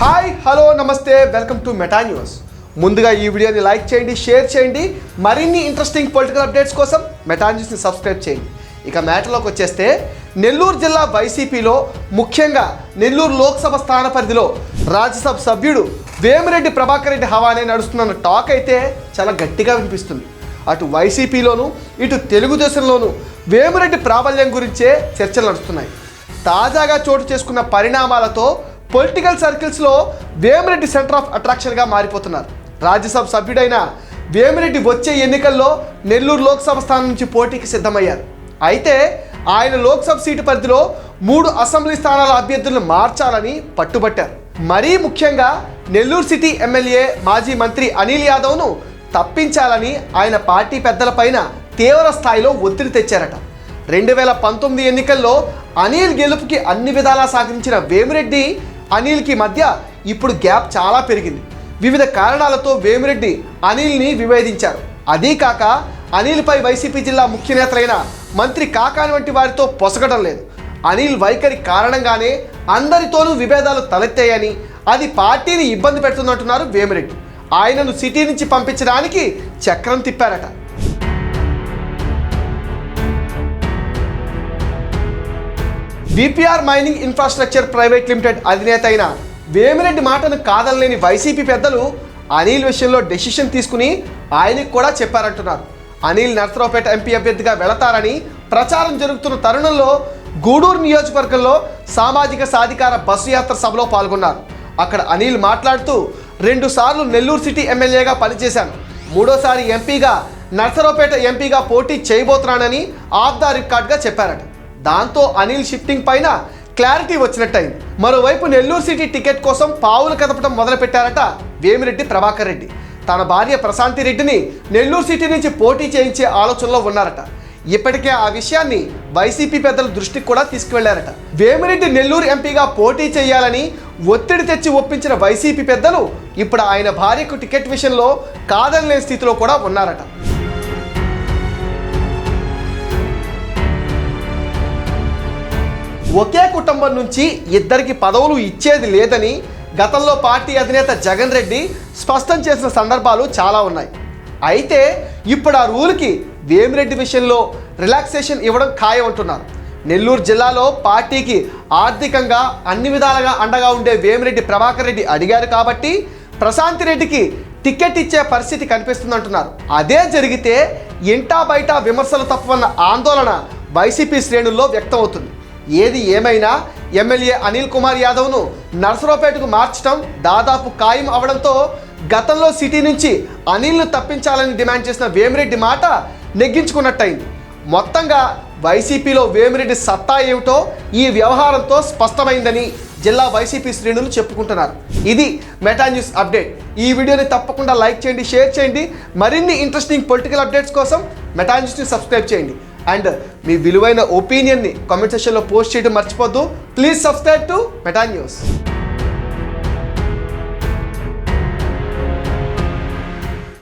Hi hello నమస్తే welcome to Meta News ముందుగా ఈ వీడియోని లైక్ చేయండి షేర్ చేయండి. మరిన్ని ఇంట్రెస్టింగ్ పొలిటికల్ అప్డేట్స్ కోసం మెటా న్యూస్ని సబ్స్క్రైబ్ చేయండి. ఇక మ్యాటర్లోకి వచ్చేస్తే నెల్లూరు జిల్లా వైసీపీలో ముఖ్యంగా నెల్లూరు లోక్సభ స్థాన పరిధిలో రాజ్యసభ సభ్యుడు వేమిరెడ్డి ప్రభాకర్ రెడ్డి హవానే నడుస్తున్న టాక్ అయితే చాలా గట్టిగా వినిపిస్తుంది. అటు వైసీపీలోను ఇటు తెలుగుదేశంలోను వేమిరెడ్డి ప్రాబల్యం గురించే చర్చలు నడుస్తున్నాయి. తాజాగా చోటు చేసుకున్న పరిణామాలతో పొలిటికల్ సర్కిల్స్లో వేమిరెడ్డి సెంటర్ ఆఫ్ అట్రాక్షన్గా మారిపోతున్నారు. రాజ్యసభ సభ్యుడైన వేమిరెడ్డి వచ్చే ఎన్నికల్లో నెల్లూరు లోక్సభ స్థానం నుంచి పోటీకి సిద్ధమయ్యారు. అయితే ఆయన లోక్సభ సీటు పరిధిలో మూడు అసెంబ్లీ స్థానాల అభ్యర్థులను మార్చాలని పట్టుబట్టారు. మరీ ముఖ్యంగా నెల్లూరు సిటీ ఎమ్మెల్యే మాజీ మంత్రి అనిల్ యాదవ్ను తప్పించాలని ఆయన పార్టీ పెద్దలపైన తీవ్ర స్థాయిలో ఒత్తిడి తెచ్చారట. రెండు వేల పంతొమ్మిది ఎన్నికల్లో అనిల్ గెలుపుకి అన్ని విధాలా సాగించిన వేమిరెడ్డి అనిల్కి మధ్య ఇప్పుడు గ్యాప్ చాలా పెరిగింది. వివిధ కారణాలతో వేమిరెడ్డి అనిల్ని విభేదించారు. అదీ కాక అనిల్పై వైసీపీ జిల్లా ముఖ్య నేతలైన మంత్రి కాకాని వంటి వారితో పొసగడం లేదు. అనిల్ వైఖరి కారణంగానే అందరితోనూ విభేదాలు తలెత్తాయని అది పార్టీని ఇబ్బంది పెడుతుందంటున్నారు వేమిరెడ్డి. ఆయనను సిటీ నుంచి పంపించడానికి చక్రం తిప్పారట. VPR mining infrastructure private limited అధినేత అయిన వేమిరెడ్డి మాటను కాదనలేని వైసీపీ పెద్దలు అనిల్ విషయంలో డెసిషన్ తీసుకుని ఆయనకు కూడా చెప్పారంటున్నారు. అనిల్ నర్సరావుపేట ఎంపీ అభ్యర్థిగా వెళతారని ప్రచారం జరుగుతున్న తరుణంలో గూడూరు నియోజకవర్గంలో సామాజిక సాధికార బస్సు యాత్ర సభలో పాల్గొన్నారు. అక్కడ అనిల్ మాట్లాడుతూ రెండుసార్లు నెల్లూరు సిటీ ఎమ్మెల్యేగా పనిచేశాను. మూడోసారి ఎంపీగా నర్సరావుపేట ఎంపీగా పోటీ చేయబోతున్నానని ఆఫ్ ద రికార్డ్గా చెప్పారట. దాంతో అనిల్ షిఫ్టింగ్ పైన క్లారిటీ వచ్చినట్టయింది. మరోవైపు నెల్లూరు సిటీ టికెట్ కోసం పావులు కదపడం మొదలుపెట్టారట వేమిరెడ్డి ప్రభాకర్ రెడ్డి. తన భార్య ప్రశాంతి రెడ్డిని నెల్లూరు సిటీ నుంచి పోటీ చేయించే ఆలోచనలో ఉన్నారట. ఇప్పటికే ఆ విషయాన్ని వైసీపీ పెద్దల దృష్టికి కూడా తీసుకువెళ్ళారట. వేమిరెడ్డి నెల్లూరు ఎంపీగా పోటీ చేయాలని ఒత్తిడి తెచ్చి ఒప్పించిన వైసీపీ పెద్దలు ఇప్పుడు ఆయన భార్యకు టికెట్ విషయంలో కాదనలేని స్థితిలో కూడా ఉన్నారట. ఒకే కుటుంబం నుంచి ఇద్దరికి పదవులు ఇచ్చేది లేదని గతంలో పార్టీ అధినేత జగన్ రెడ్డి స్పష్టం చేసిన సందర్భాలు చాలా ఉన్నాయి. అయితే ఇప్పుడు ఆ రూల్కి వేమిరెడ్డి విషయంలో రిలాక్సేషన్ ఇవ్వడం ఖాయం అంటున్నారు. నెల్లూరు జిల్లాలో పార్టీకి ఆర్థికంగా అన్ని విధాలుగా అండగా ఉండే వేమిరెడ్డి ప్రభాకర్ రెడ్డి అడిగారు కాబట్టి ప్రశాంతి రెడ్డికి టికెట్ ఇచ్చే పరిస్థితి కనిపిస్తుందంటున్నారు. అదే జరిగితే ఇంటా బయట విమర్శలు తప్పవన్న ఆందోళన వైసీపీ శ్రేణుల్లో వ్యక్తమవుతుంది. ఏది ఏమైనా ఎమ్మెల్యే అనిల్ కుమార్ యాదవ్ను నర్సరావుపేటకు మార్చడం దాదాపు ఖాయం అవడంతో గతంలో సిటీ నుంచి అనిల్ను తప్పించాలని డిమాండ్ చేసిన వేమిరెడ్డి మాట నెగ్గించుకున్నట్టయింది. మొత్తంగా వైసీపీలో వేమిరెడ్డి సత్తా ఏమిటో ఈ వ్యవహారంతో స్పష్టమైందని జిల్లా వైసీపీ శ్రేణులు చెప్పుకుంటున్నారు. ఇది మెటా న్యూస్ అప్డేట్. ఈ వీడియోని తప్పకుండా లైక్ చేయండి షేర్ చేయండి. మరిన్ని ఇంట్రెస్టింగ్ పొలిటికల్ అప్డేట్స్ కోసం మెటా న్యూస్ని సబ్స్క్రైబ్ చేయండి. అండ్ మీ విలువైన ఒపీనియన్ని కామెంట్ సెక్షన్లో పోస్ట్ చేయడం మర్చిపోద్దు. Please subscribe to Meta News.